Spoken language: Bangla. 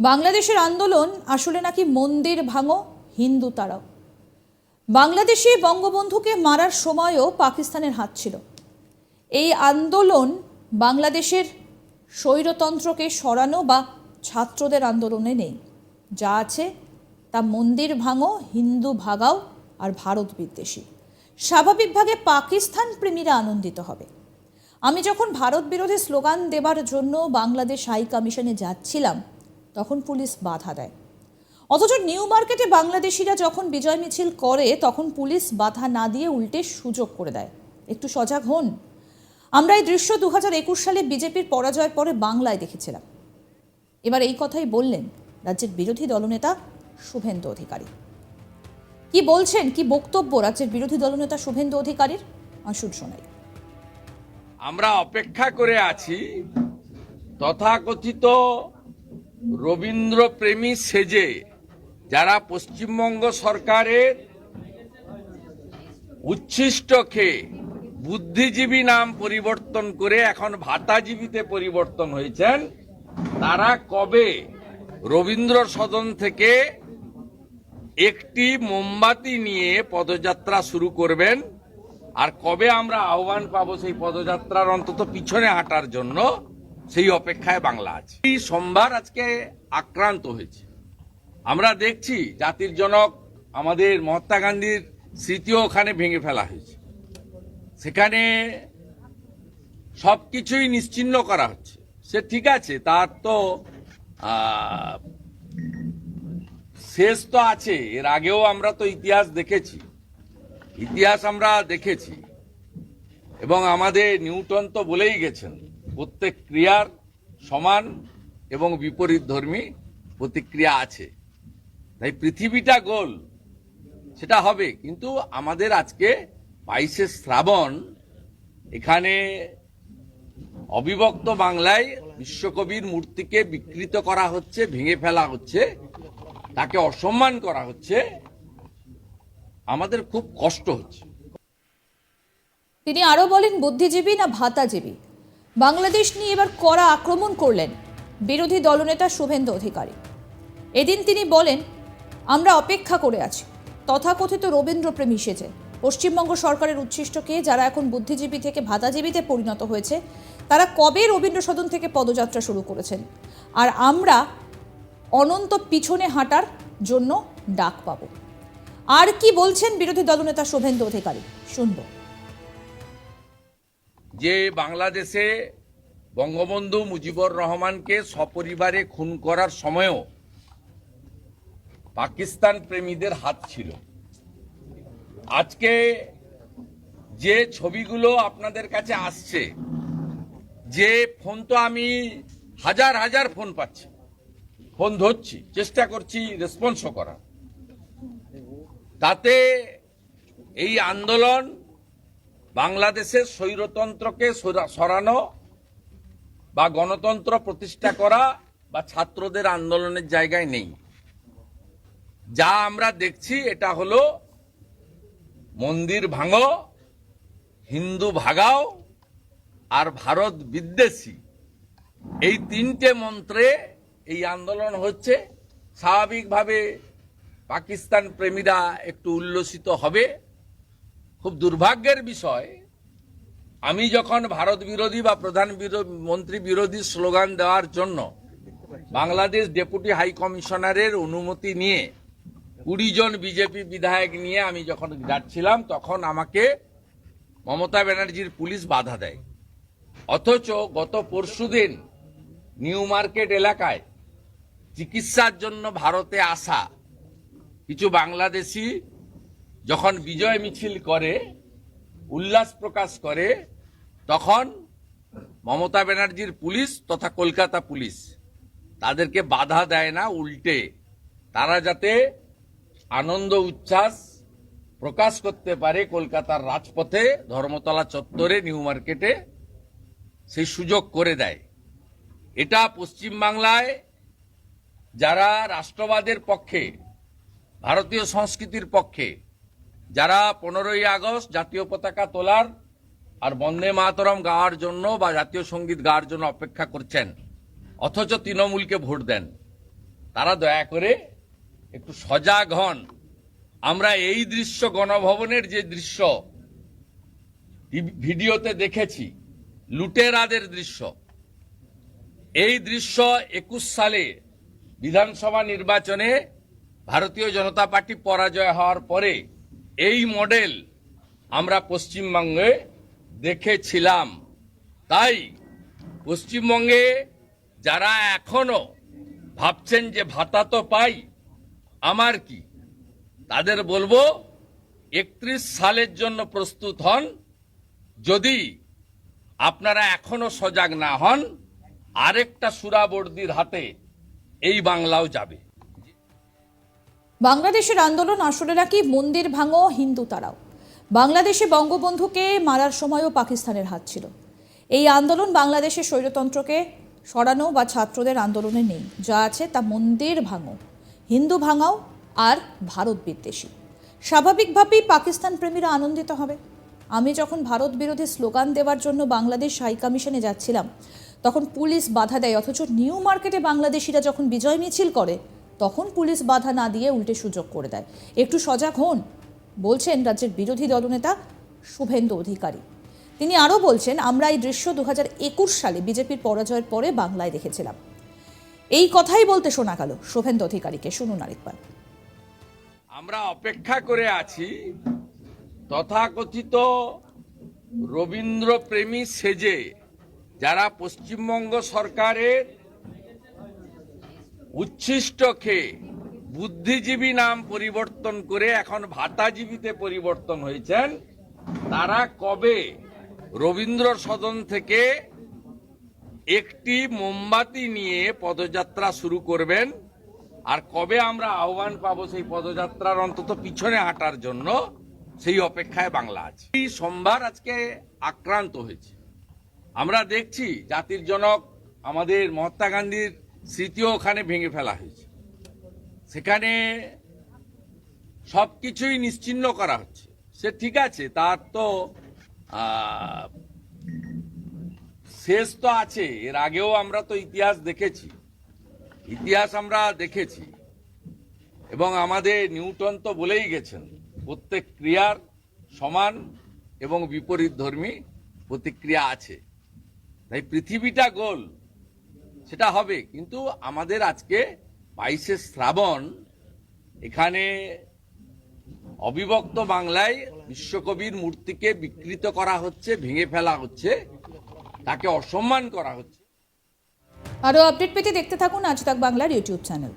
বাংলাদেশের আন্দোলন আসলে নাকি মন্দির ভাঙো, হিন্দু তারাও। বাংলাদেশে বঙ্গবন্ধুকে মারার সময়ও পাকিস্তানের হাত ছিল। এই আন্দোলন বাংলাদেশের স্বৈরতন্ত্রকে সরানো বা ছাত্রদের আন্দোলনে নেই। যা আছে তা মন্দির ভাঙো, হিন্দু ভাগাও আর ভারত বিদ্বেষী। স্বাভাবিকভাবে পাকিস্তান প্রেমীরা আনন্দিত হবে। আমি যখন ভারত বিরোধী স্লোগান দেবার জন্য বাংলাদেশ হাই কমিশনে যাচ্ছিলাম তখন পুলিশ বাধা দেয়। অথচ নিউ মার্কেটে বাংলাদেশিরা যখন বিজয় মিছিল করে, তখন পুলিশ বাধা না দিয়ে উল্টে সুযোগ করে দেয়। একটু সজাগ হন। আমরা এই দৃশ্য দু হাজার একুশ সালে বিজেপির পরাজয়ের পরে বাংলায় দেখেছিলাম। এবার এই কথাই বললেন রাজ্যের বিরোধী দলনেতা শুভেন্দু অধিকারী। কি বলছেন, কি বক্তব্য রাজ্যের বিরোধী দলনেতা শুভেন্দু অধিকারীর? আসুন শোনাই। আমরা অপেক্ষা করে আছি তথাকথিত রবীন্দ্র প্রেমী সেজে যারা পশ্চিমবঙ্গ সরকারের উচ্ছিষ্ট খেয়ে বুদ্ধিজীবী নাম পরিবর্তন করে এখন ভাতাজীবীতে পরিবর্তন হয়েছেন, তারা কবে রবীন্দ্র সদন থেকে একটি মোমবাতি নিয়ে পদযাত্রা শুরু করবেন? আর কবে আমরা আহ্বান পাবো সেই পদযাত্রার অন্তত পিছনে হাঁটার জন্য? সেই অপেক্ষায় বাংলা আছে। এই সোমবার আজকে আক্রান্ত হয়েছে। আমরা দেখছি জাতির জনক আমাদের মহাত্মা গান্ধীর স্মৃতিও ওখানে ভেঙে ফেলা হয়েছে। সেখানে সবকিছুই নিশ্চিন্ন করা হচ্ছে। সে ঠিক আছে, তার তো শেষ তো আছে। এর আগেও আমরা তো ইতিহাস দেখেছি। ইতিহাস আমরা দেখেছি। এবং আমাদের নিউটন তো বলেই গেছেন প্রত্যেক ক্রিয়ার সমান এবং বিপরীত ধর্মী প্রতিক্রিয়া আছে। তাই পৃথিবীটা গোল, সেটা হবে। কিন্তু আমাদের আজকে বাইশে শ্রাবণ, এখানে অবিভক্ত বাংলায় বিশ্বকবির মূর্তিকে বিকৃত করা হচ্ছে, ভেঙে ফেলা হচ্ছে, তাকে অসম্মান করা হচ্ছে। আমাদের খুব কষ্ট হচ্ছে। তিনি আরও বলেন, বুদ্ধিজীবী না ভাতাজীবী? বাংলাদেশ নিয়ে এবার কড়া আক্রমণ করলেন বিরোধী দলনেতা শুভেন্দু অধিকারী। এদিন তিনি বলেন, আমরা অপেক্ষা করে আছি। তথাকথিত রবীন্দ্রপ্রেমী সেজে। পশ্চিমবঙ্গ সরকারের উচ্ছিষ্টকে যারা এখন বুদ্ধিজীবী থেকে ভাতাজীবীতে পরিণত হয়েছে, তারা কবে রবীন্দ্র সদন থেকে পদযাত্রা শুরু করেছেন? আর আমরা অনন্ত পিছনে হাঁটার জন্য ডাক পাবো। আর কি বলছেন বিরোধী দলনেতা শুভেন্দু অধিকারী? শুনব। যে বাংলাদেশে বঙ্গবন্ধু মুজিবুর রহমানকে সপরিবারে খুন করার সময়ও পাকিস্তান প্রেমীদের হাত ছিল। আজকে যে ছবিগুলো আপনাদের কাছে আসছে, যে ফোন তো আমি হাজার হাজার ফোন পাচ্ছি, ফোন ধরছি, চেষ্টা করছি রেসপন্সও করার। তাতে এই আন্দোলন বাংলাদেশের স্বৈরতন্ত্রকে সরা- সরানো বা গণতন্ত্র প্রতিষ্ঠা করা বা ছাত্রদের আন্দোলনের জায়গায় নেই। যা আমরা দেখছি এটা হলো মন্দির ভাঙো, হিন্দু ভাগাও আর ভারত বিদ্বেষী। এই তিনটে মন্ত্রে এই আন্দোলন হচ্ছে। স্বাভাবিকভাবে পাকিস্তান প্রেমীরা একটু উল্লসিত হবে। খুব দুর্ভাগ্যের বিষয়, আমি যখন ভারত বিরোধী বা প্রধান মন্ত্রী বিরোধী স্লোগান দেওয়ার জন্য বাংলাদেশ ডেপুটি হাই কমিশনারের অনুমতি নিয়ে কুড়ি জন বিজেপি বিধায়ক নিয়ে আমি যখন যাচ্ছিলাম, তখন আমাকে মমতা ব্যানার্জির পুলিশ বাধা দেয়। অথচ গত পরশুদিন নিউ মার্কেট এলাকায় চিকিৎসার জন্য ভারতে আসা কিছু বাংলাদেশি যখন বিজয় মিছিল করে, উল্লাস প্রকাশ করে, তখন মমতা ব্যানার্জির পুলিশ তথা কলকাতা পুলিশ তাদেরকে বাধা দেয় না, উল্টে। তারা যাতে আনন্দ, উচ্ছ্বাস প্রকাশ করতে পারে কলকাতার রাজপথে, ধর্মতলা চত্বরে, নিউ মার্কেটে, সেই সুযোগ করে দেয়। এটা পশ্চিমবাংলায় যারা রাষ্ট্রবাদের পক্ষে, ভারতীয় সংস্কৃতির পক্ষে যারা পনেরোই আগস্ট জাতীয় পতাকা তোলার আর বন্দে মাতরম গাওয়ার জন্য বা জাতীয় সংগীত গাওয়ার জন্য অপেক্ষা করছেন, অথচ তৃণমূলকে ভোট দেন, তারা দয়া করে একটু সজাগ হন। আমরা এই দৃশ্য, গণভবনের যে দৃশ্য, ভিডিওতে দেখেছি, লুটেরাদের দৃশ্য। এই দৃশ্য একুশ সালে বিধানসভা নির্বাচনে ভারতীয় জনতা পার্টি পরাজয় হওয়ার পরে এই মডেল আমরা পশ্চিমবঙ্গে দেখেছিলাম। তাই পশ্চিমবঙ্গে যারা এখনও ভাবছেন যে ভাতা তো পাই, আমার কি? তাদের বলব, একত্রিশ সালের জন্য প্রস্তুত হন। যদি আপনারা এখনও সজাগ না হন, আরেকটা সুরাবর্দির হাতে এই বাংলাও যাবে। বাংলাদেশের আন্দোলন আসলে নাকি মন্দির ভাঙো, হিন্দু তারাও। বাংলাদেশে বঙ্গবন্ধুকে মারার সময়ও পাকিস্তানের হাত ছিল। এই আন্দোলন বাংলাদেশের স্বৈরতন্ত্রকে সরানো বা ছাত্রদের আন্দোলনে নেই। যা আছে তা মন্দির ভাঙো, হিন্দু ভাঙাও আর ভারত বিদ্বেষী। স্বাভাবিকভাবেই পাকিস্তান প্রেমীরা আনন্দিত হবে। আমি যখন ভারত বিরোধী স্লোগান দেওয়ার জন্য বাংলাদেশ হাই কমিশনে যাচ্ছিলাম, তখন পুলিশ বাধা দেয়, অথচ নিউ মার্কেটে বাংলাদেশিরা যখন বিজয় মিছিল করে তখন পুলিশ বাধা না দিয়ে উল্টে সুযোগ করে দেয়। একটু সজাগ হন, বলছেন রাজ্যের বিরোধী দলনেতা শুভেন্দু অধিকারী। তিনি আরও বলছেন, আমরা এই দৃশ্য দু হাজার একুশ সালে বিজেপির পরাজয়ের পরে বাংলায় দেখেছিলাম। এই কথাই বলতে শোনা গেল শুভেন্দু অধিকারীকে। শুনুন আরেকবার। আমরা অপেক্ষা করে আছি, তথাকথিত রবীন্দ্র প্রেমী সেজে, যারা পশ্চিমবঙ্গ সরকারের উচ্ছিষ্ট খেয়ে বুদ্ধিজীবী নাম পরিবর্তন করে এখন ভাতাজীবীতে পরিবর্তন হয়েছেন। তারা কবে? রবীন্দ্র সদন থেকে একটি মোমবাতি নিয়ে পদযাত্রা শুরু করবেন। আর কবে আমরা আহ্বান পাবো সেই পদযাত্রার অন্তত পিছনে হাঁটার জন্য, সেই অপেক্ষায় বাংলা আছে। এই সোমবার আজকে আক্রান্ত হয়েছে। আমরা দেখছি জাতির জনক আমাদের মহাত্মা গান্ধীর স্মৃতিও ওখানে ভেঙে ফেলা হয়েছে। সেখানে সবকিছুই নিশ্চিন্ন করা হচ্ছে। সে ঠিক আছে, তার তো শেষ তো আছে, এর আগেও আমরা তো ইতিহাস দেখেছি। ইতিহাস আমরা দেখেছি। এবং আমাদের নিউটন তো বলেই গেছেন, প্রত্যেক ক্রিয়ার সমান এবং বিপরীত ধর্মী প্রতিক্রিয়া আছে। তাই পৃথিবীটা গোল। সেটা হবে। কিন্তু আমাদের আজকে বাইশে শ্রাবণ, এখানে অবিভক্ত বাংলায় বিশ্বকবির মূর্তিকে বিকৃত করা হচ্ছে, ভেঙে ফেলা হচ্ছে, তাকে অসম্মান করা হচ্ছে। আরও আপডেট পেতে দেখতে থাকুন আজ তাক বাংলার ইউটিউব চ্যানেল।